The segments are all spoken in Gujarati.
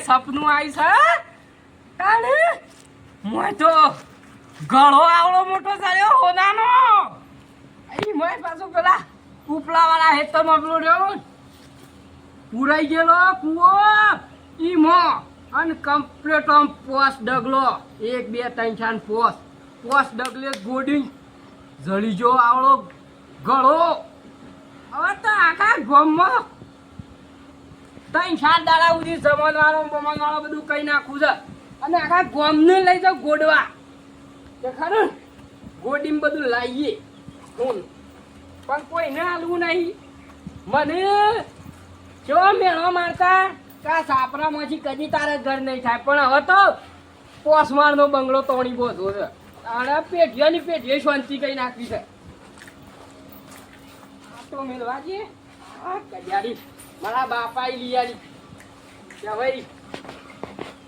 સપનું આવી છે તાણે? મોય તો ગળો આવડો મોટો ચાલ્યો, હોનાનો. અહીં મોય પાછું પેલા ઉપલા વાળા હેતરમાં પેલો રહ્યો પુરાઈ ગયેલો કૂવો. ઈ મો અને કમ્પ્લેટ આમ પોસ ડગલો. એક, બે, ત્રણ, ચાર પોસ. પોસ ડગલે ગોડી જળી આવડો ગળો. હવે તો આખા ગામમાં ત્રણ ચાર દાડા સુધી જમણવાળો, બમણવાળો બધું કઈ નાખું છે. અને આખા ગામને લઈ જાઓ ગોડવા. તે ખરું? ને? ગોડીમાં બધું લાવીએ હું પણ કોઈને હાલવું નહીં. મને જો મેળો મારતા કા સાપરામાંથી કદી તારે ઘર નહીં થાય. પણ હવે તો પોસમારનો બંગલો તોણી બોધો છે. અને પેઢીઓની પેઢીઓ શાંતિ કઈ નાખી છે. આ તો મેળવા જઈએ આ કજારી મારા બાપાએ લીયાડી કે ભાઈ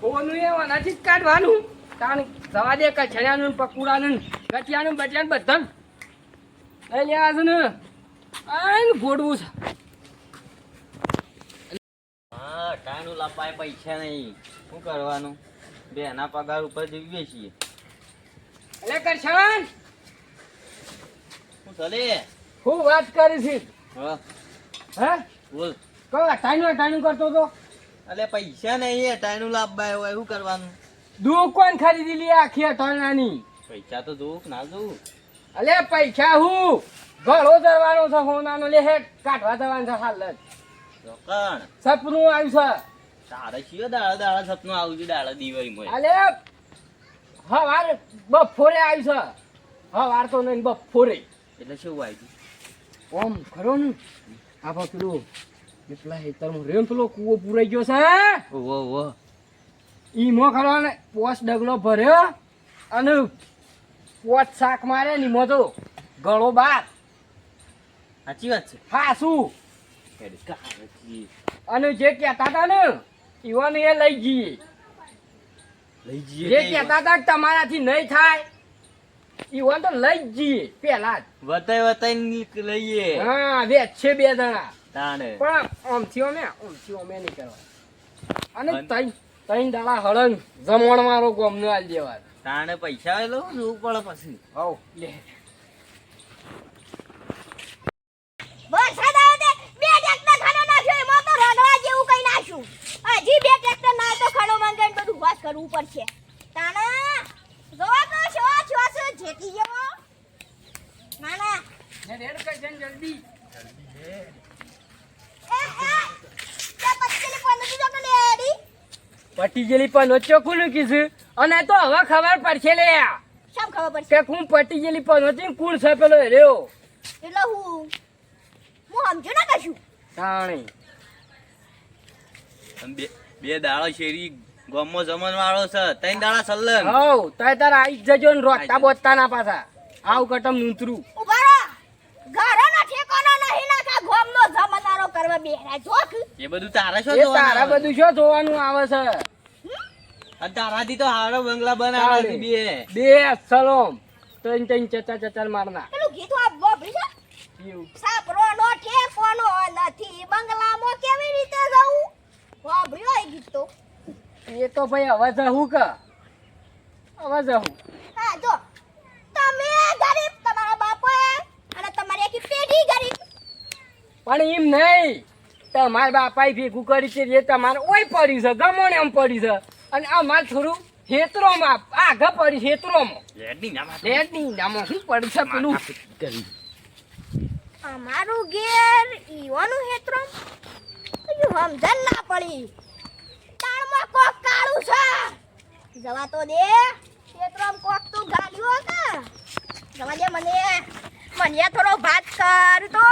ફોનું એવા નથી જ કાઢવાનું. કારણ સવા દે કચરિયાનું ને પકુડાનું ને ગઠિયાનું બટિયાનું બધાનું. લઈ લેવા છે ને. આને ગોડવું છે. હા ટાણું લપાય પૈસા નહીં. શું કરવાનું? બે એના પગાર ઉપર જીવીએ છીએ. એટલે કરશન શું ચાલે હું વાત કરી છે હા. હે? બોલ. અઠાણું અઠાણું કરતો તો અલે પૈસા નહીં એ ટાણું લાવવા હોય એવું કરવાનું? દુકાન ખરીદી લી આખી અઠાણાની પૈસા તો દુઃખ ના દુઃખ. અલે પૈસા હું? ઘણો જવાનો છે હોનાનો લે હે કાઢવા જવાનું છે હાલ રોકણ સપનું આવ્યું છે. તારે છીએ દાડા દાડા સપનું આવ્યું છે દાડા દિવાળીમાં અલે હવાર બપોરે આવ્યું છે. હવાર તો નહીં બપોરે. એટલે શું આવ્યું ઓમ ખરો ને? આ પેલું એટલા હેતરમાં રેમ પેલો કૂવો પૂરાઈ ગયો છે ઓહો ઓહો ઈમો ખરો ને પોસ ડગલો ભર્યો અને પોચ શાક મારે ને ઈમો તો ગળો બાર. સાચી વાત છે. હા શું. અને જે કહેતા હતા ને ઈવન એ લઈ જઈએ લઈ જઈએ જે કહેતા હતા તમારાથી નહીં થાય ઈવન તો લઈ જઈએ પેલા જ. વતાઈ વતાઈ લઈએ. હા વેચ છે બે જણા. તાણે. પણ આમથી આમ થયો અમે નહીં કરવા અને તઈ તઈ દાડા હળંગ જમણ મારો ગોમનો આલ દેવા તાણે પૈસા લો શું પડે પછી. હવ. લે. વરસાદ આવે તે બે ટ્રેક્ટર ખાનો નાખ્યો એમાં તો રગડા જેવું કઈ નાખ્યું હજી બે ટ્રેક્ટર ના તો ખાનો માંગીને બધું વાસ કરવું પડશે. તાના જો તો શો છો છો જેટી ગયો ના ના ને રેડ કઈ ને જલ્દી. પટી ગયેલી પણ ચોખ્ખું કીધું. અને તો હવે ખબર પડશે લે. શું ખબર પડશે? કે હું પટી ગયેલી પણ હતી કોણ છે પેલો રહ્યો. એટલે હું હું સમજો ના કશું? તાણી. બે બે દાડો શેરી ગામમાં જમણ વાળો છે. ત્રણ દાડા સલ્લન હવ તાય તાર આઈ જજો ને રોતા બોતતા ના પાછા. આવ કટમ નૂતરું ઊભા રહો. ઘરનો ઠેકાનો નહીં નાખા. ગોમનો જમનારો કરવા બેરા જોક એ બધું તારા શું જોવાનું તારા બધું શું જોવાનું આવે છે? તારાથી તો હારો બંગલા બનાવે બે. બે સલોમ ત્રણ ત્રણ ચચાર ચચાર મારના પેલું ગીત આ બોબડી છે? સાપરો નો ઠેકોનો નથી બંગલામાં કેવી રીતે જવું? વાપર્યો એ ગીત તો. એ તો ભાઈ હવે જવું કે? હવે જવું હા. જો. તમે ગરીબ તમારા બાપો અને તમારી આખી પેઢી પણ એમ નહીં તમારા બાપાએ ભેગું કરી છે એ તમારે ઓય પડી છે ગમણ એમ પડી છે. અને અમારે થોડું હેતરોમાં આગળ પડી હેતરોમાં. લેડની નામો શું પડી છે પેલું? કરી. અમારું ઘેર ઈવાનું હેત્રો સમજણ ના પડી. તાળમાં કોક કાળું છે. જવા તો દે. હેતરોમ કોક તું ગાડ્યો કે જવા દે મને. મને થોડો ભાત કર તો.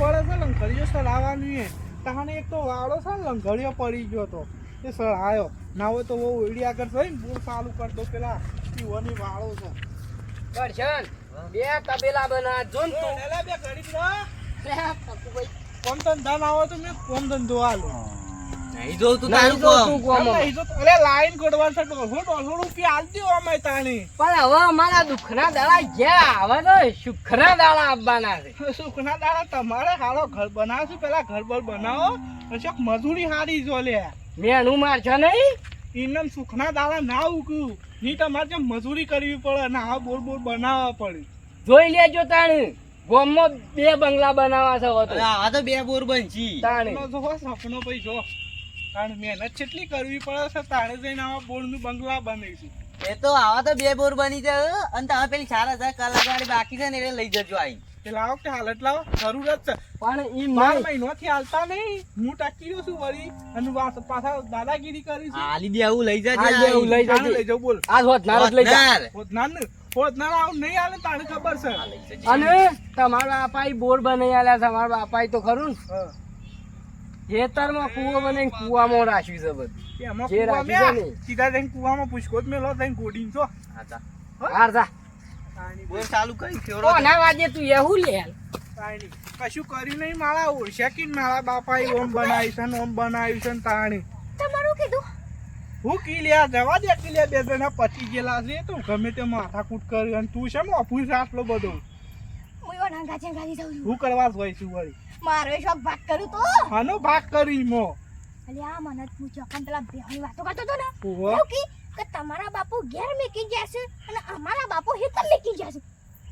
પડે છે લંઘડીઓ સળાવવાની એ તાને એક તો વાળો છે ને લંઘડીઓ પડી ગયો તો. એ સળાયો ના હોય તો બહુ ઓઈડી આગળ થઈને બોર ચાલુ કરી દો પેલા. પીવાની વાળો છે. દર્શન બે તબેલા બના જો ને તું. બે ઘડી પપ્પુભાઈ. કોમ ધંધા ના હોય તો મેં કોમ ધંધો આલું નહીં જોઉં તું તારું તું કોમ. એમ નહીં જો તો- અરે લાઈન ગોઠવાન છે દોઢસો દોઢસો રૂપિયા આલજો અમે તાણી. પણ હવે અમારા દુઃખના દાડા ગયા હવે તો સુખના દાડા આવવાના છે. સુખના દાડા તમારે હારો ઘર બનાવશું પેલા ઘર બર બનાવો પછી મજૂરી હારી જો લે. મેનું મારશે નહીં? ઇનમ સુખના દાડા ના ઉગ્યું ની તમારે જેમ મજૂરી કરવી પડે ને આ બોર બોર બનાવવા પડે. જોઈ લેજો તાણી. ગોમમાં બે બંગલા બનાવવા છે હવે તો. બે બોર બનશી. તાણી. સપનો ભાઈ જો કારણ મહેનત કેટલી કરવી પડે છે તાણે જઈને આવા બોર બંગલા બનાવીશું એ તો આવા તો બે બોર બની જાય અને તમે પેલી ચાર હજાર કલાક વાળી બાકી છે ને એ લઈ જજો આવી એ લાવો કે હાલત લાવો જરૂરત છે. પણ એ માર મહિનો થી હાલતા નહીં. હું ટકી રહ્યો છું વળી અને વાસ- પાછા દાદાગીરી કરી છે. હાલી દે આવું લઈ જજે આ જે લઈ તાણે લઈ જાવ બોલ. આ હોત નાર લઈ જા. હોત નાર હોત નાર આવું નહીં હાલે તારે ખબર છે. જજે. અને તમારા બાપાએ બોર બનાવી આલ્યા છે તમારા બાપાએ તો ખરું ને. ખેતરમાં કૂવો બનાવીને કૂવામાં રાખ્યું છે બધું. જે રાખ્યું છે ને. સીધા જઈને કૂવામાં પૂછકો જ મેલો થઈને ગોડીને છો હાર જા. બોર ચાલુ કરી ફેવરો ના વાજે તું એવું લે? કશું કર્યું નહીં મારા ઓળશે કે મારા બાપાએ ઓમ બનાવી છે ઓમ બનાવ્યું છે તાણી. તમારું કીધું? હું કી લ્યા જવા દે કી લ્યા બે જણા પચી ગયેલા છે તો ગમે તે માથાકૂટ કર્યું. અને તું છે ઓફિસ આટલો બધો? હું છું. કરવા જોઈ છું વળી. મારો શોખ ભાગ કર્યું તો? આનો ભાગ કરી મો. અલે આ મને જ પૂછ્યો પેલા બેહની વાતો કરતો તો ને ઓહો. કી કે તમારા બાપુ ઘેર મેકી ગયા છે અને અમારા બાપુ હેતર મેકી ગયા છે.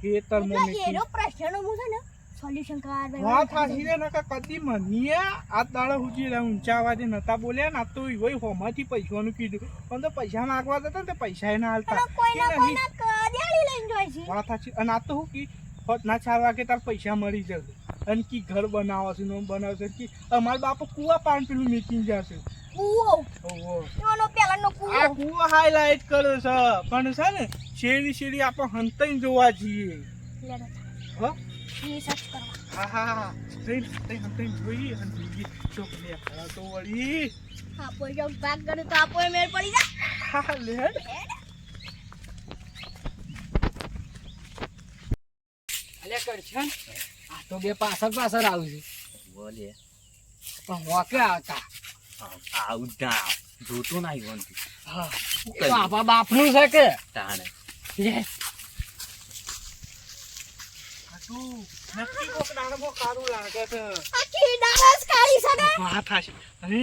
હેતર મો મેકી એનો પ્રશ્નનો હું છે ને સોલ્યુશન કરવા વાત હાસી રે નકા કદી મનીએ આ દાડા હુજી રે ઊંચા અવાજે નતા બોલ્યા ના તો ઈવોય હોમાંથી પૈસાનું કીધું. પણ તો પૈસા માંગવા જતા ને તે પૈસા ના હાલતા. કોઈના. કોઈના કડિયાળી લઈને જોઈ છે. વાત સાચી. અને આ તો હું કી ના ચાર વાગે તાર પૈસા મળી જશે. અને ઘર બનાવો છે ને ઓમ બનાવશે કે અમાર બાપુ કુવા પાન પેલું મેકિંગ જશે કૂવો? ઓહો એનો પેલાનો આ કુવો હાઈલાઈટ કરે છે પણ છે ને શેરી શેરી આપણે હંતાઈ જોવા જઈએ. હા? હા હા હા. હંતાઈ અને બીજી તો વળી. આપો જો ભાગ કરે તો આપો મેળ પડી જાય. હા હા લેડ અલે કરશન આ તો બે પાછળ પાછળ આવ્યું છે. બોલે. પણ મોકે આવતા. આવતા જોતો ના ઈવન. હા. આપણા બાપનું છે કે? તાણે. લે આ તું નક્કી કોક દાડામાં કારું લાગે છે. આખી ડાળસ કાઢી છે ને? વાત થાશે. અરે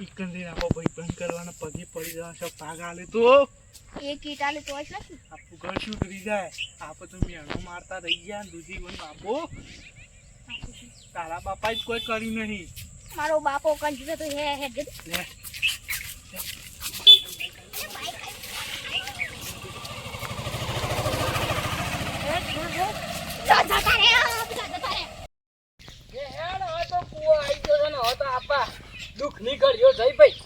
ઈકન લઈને ભાઈ બંધ કરવાના પગે પડી જવા છે. આલે તો એ કીટાલે તો જ નથી આપણું ઘર શું કરી જાય? આપણે તો મેણું મારતા રહી ગયા દૂધી વન બાપો. તારા બાપા જ કોઈ કરી નહીં. મારો બાપો કંજૂસ તો હે હે. લે. જા જતા રે આ બધા જતા રે એ હેડ હવે તો કૂવો આવી ગયો છે ને આપા દુઃખ નીકળ્યો જઈ ભાઈ.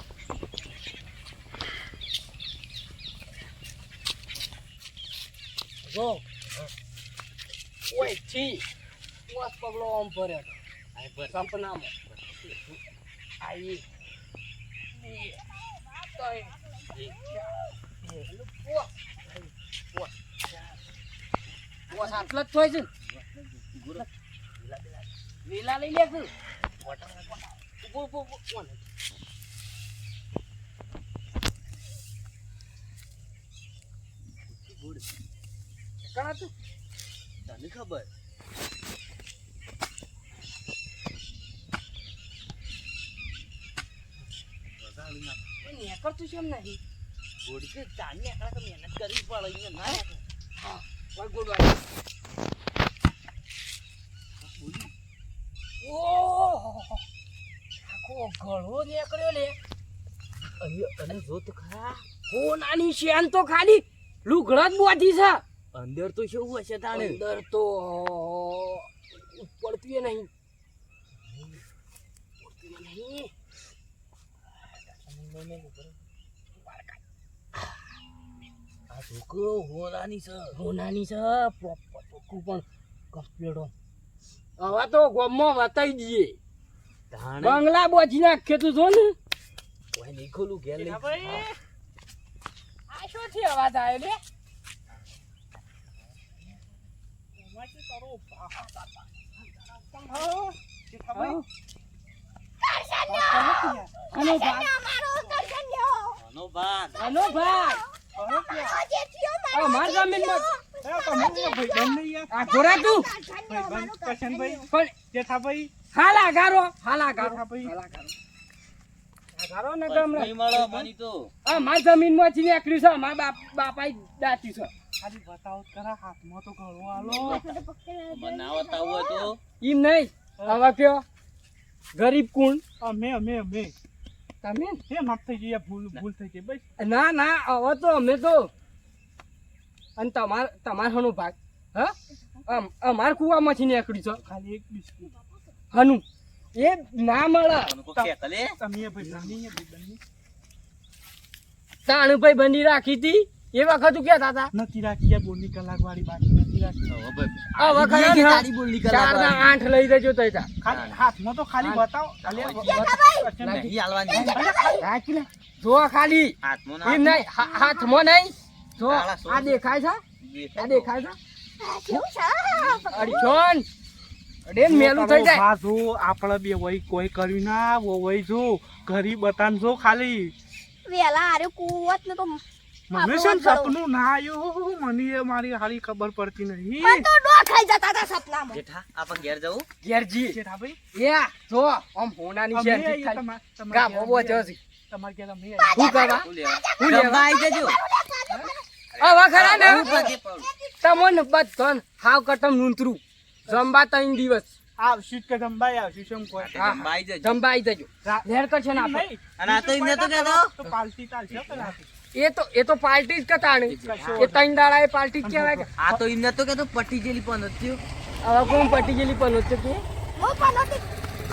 જો. ઓય પગલો આમ હતો સપનામાં. આટલો જ થોય છે લીલા લઈ લે તું. કણા તું તને ખબર? નેકર તું કેમ નહીં ગોળી કે ચાંદને એકલા તો મહેનત કરવી પડે અહીંયા ના નેકળે. હા વાળી ઓહો આખો ગળો નીકળ્યો લે અને જો તો ખરા હો નાની શેન તો ખાલી લુગડા જ બોધી છે અંદર તો શું હશે તાણે અંદર તો પડતી નહીં પડતું એ નહીં આ છોકરો હોનાની છે હોનાની છે પ્રોપર છોકરું પણ કમ્પ્લીટ હવે તો ગોમમાં વતાઈ દઈએ બંગલા બોજી નાખે તું જો ને? કોઈ નહીં ખોલું ઘેર લઈ. આ શું છે અવાજ આવે લે ખબર? હા. આનો ભાગ અમારો કરશન લ્યો અમારો જેઠિયો આ મારો જમીનમાં ઘોડા તું. કરશનભાઈ પણ જેઠાભાઈ. હાલા ગારો હાલા ગારો. હાલા ગારો. ને ગમલે નહીં મળે બની તો. આ માર જમીનમાં થી નીકળ્યું છે મારા બાપ દાટ્યું છે. ખાલી બતાવો કરા હાથમાં તો ઘણો આલો. ના બતાવવું તો. ઈમ નહીં. હવે કયો? ગરીબ કોણ અમે અમે અમે. તમે? કેમ થઈ ગઈ ભૂલ ભૂલ થઈ ગઈ બસ. ના ના હવે તો અમે તો અને તમાર તમાર હનો ભાગ હા? અમાર કુવામાંથી નીકળી છો. ખાલી એક બિસ્કિટ. હનું એ ના મળે. તમે ભાઈ ભાઈબંધ નહીં તાણભાઈ બંધી રાખી હતી. એ વખત તું ક્યાં હતા? નથી રાખી બોલી કલાક વાળી બાકી આઠ લઈ જજો હાથમાં તો. ખાલી બતાવો. જો ખાલી. નહીં હાથમાં નહીં. જો આ દેખાય છે? આ દેખાય છે? બે વહી કોઈ કર્યું ના વો વહી જો ઘરી બતાન જો ખાલી. વેલા કુવત ને તો મને શું સપનું ના આવ્યું મને એ મારી હારી ખબર પડતી નહીં. તો ડો ખાઈ જતા હતા સપનામાં. જેઠા આપણ ઘેર જવું? ઘેરજી જેઠાભાઈ એ જો આમ હોનાની છે ગા અમે જશે તમારે ઘેર અમે આવીએ. કરવા? હું લેવા? આઈ જજો. હવે ખરા ને? હું તમને બધન હાવ કટમ નુંતરું જમવા ત્રણ દિવસ. આવશું કે જમવાય આવશું શું કોઈ હા. જમવા આઈ જજો. જમવા જજો. લેર કરશે ને આપણે. અને આ તો ઇને તો કહેતો. તો પાલતી તાલ છે પેલાથી. એ તો એ તો પાર્ટી જ કટાણી એ ત્રણ દાડા એ પાર્ટી જ કહેવાય કે આ તો એમને તો કહેતો પટી જેલી પણ હતી હવે કોણ પટી ગયેલી પણ હોત કે હું પણ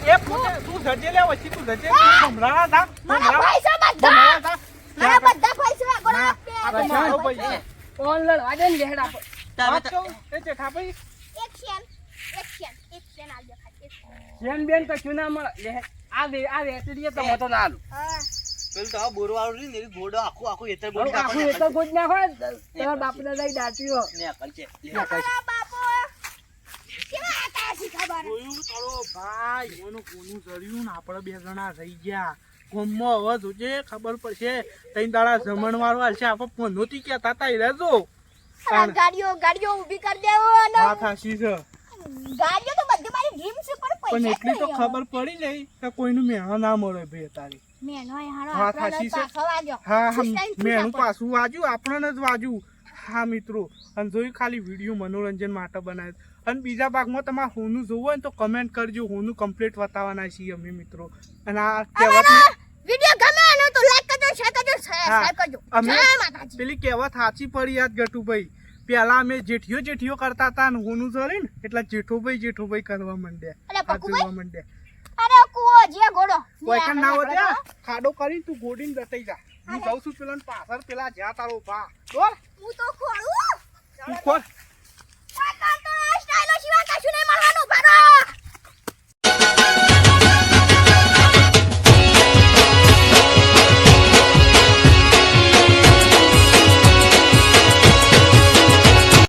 એ પૂછે, તું જજે લે વચ્ચે તું જજે. તું થા, મારા પૈસા બધા! મારા બધા પૈસા ગોળા ના, આ તો ને લેહડા તમે તો- કહું, એક સેન એક સેન એક સેન આવજો ખાલી એક સેન. જેન બેન કશું ના મળે. આ વે આ વેચડીએ તો ના આલું હા. પેલું તો આ બોરવાળું નહીં ને, ગોડો આખું આખું એતર ગોડ આખું એતર ગોડ ના હોય તમારા બાપ દાદા દાટ્યો ને અકલ છે. મારા બાપો. કેવા હતા શી ખબર? જોયું તારો ભાઈ, એનું કોનું જડ્યું ને? આપણે બે જણા રહી ગયા. ખબર પડશે. દાડા હાલશે. આપણે પનોતી એ રહેજો. આ ગાડીઓ ગાડીઓ ઊભી કરી દેવો અને વાત છે. ગાડીઓ તો બધી મારી ડ્રીમ છે પણ પણ એટલી તો ખબર પડી નહીં કે કોઈનું મેળા ના મળે ભાઈ તારી છે. હા મેનું પાછું આપણને જ વાજ્યું. હા મિત્રો અને જોયું ખાલી વીડિયો મનોરંજન માટે બનાવ્યો. અને બીજા ભાગમાં તમારે હોનું જોવું હોય ને તો કમેન્ટ કરજો હોનું કમ્પ્લીટ બતાવવાના છીએ અમે મિત્રો. અને આ કહેવત વિડિયો ગમે એનો તો લાઈક કરજો શેર કરજો સબસ્ક્રાઇબ કરજો. અમે- પેલી કહેવત સાચી પડી યાદ ગટુભાઈ પેલા અમે જેઠિયો જેઠિયો કરતા હતા ને હોનું જરી ને એટલે જેઠોભાઈ જેઠોભાઈ કરવા માંડ્યા. અરે જોવા માંડ્યા. જે ગોડો કોઈકન ના હોય ખાડો કરી તું ગોડીને રતાઈ જા હું જાઉં છું પેલા પાછળ પેલા જ્યાં તારો ભા બોલ હું તો ખોડું તું ખોડ કાકા તો સ્ટાઈલો સિવાય કશું નહીં મળે